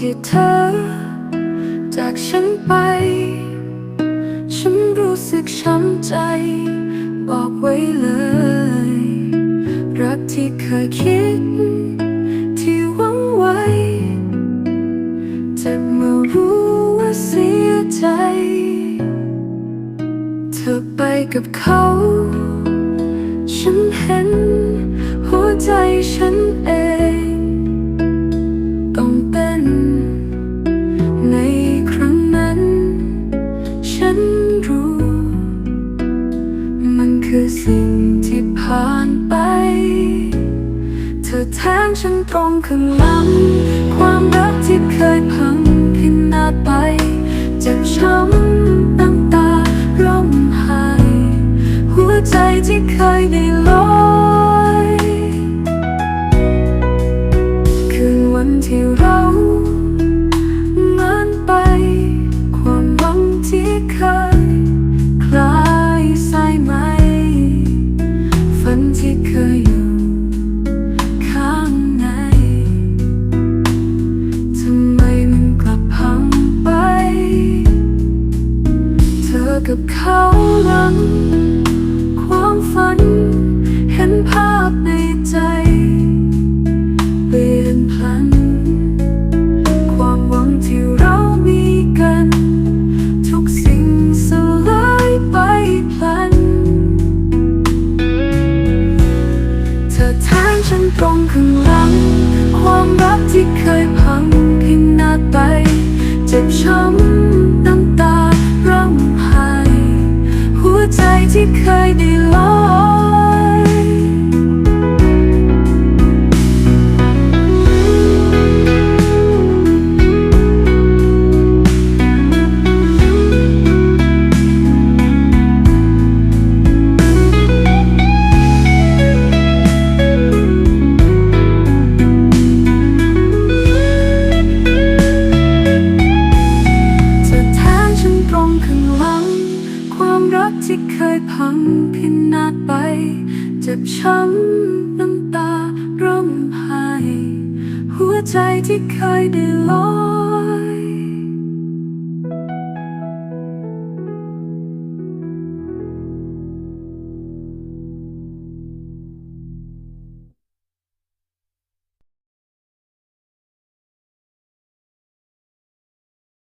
ที่เธอ จากฉันไป ฉันรู้สึกช้ำใจ บอกไว้เลย รักที่เคยคิด ที่หวังไว้เจ็บเมื่อรู้ว่าเสียใจ เธอไปกับเขา แทงฉันตรงข้างหลังความรักที่เคยพังพินาศไปเจ็บช้ำ กับเขาหลัง ความฝัน เห็นภาพในใจ เปลี่ยนพัน ความหวังที่เรามีกัน ทุกสิ่งสลายไปพลัน เธอแทงฉันตรงข้างหลัง ความรักที่เคยพังพินาศไป ที่เคย ที่เคยพังพินาศไป เจ็บช้ำน้ำตาร่มไห้หัวใจที่เคยได้ลอย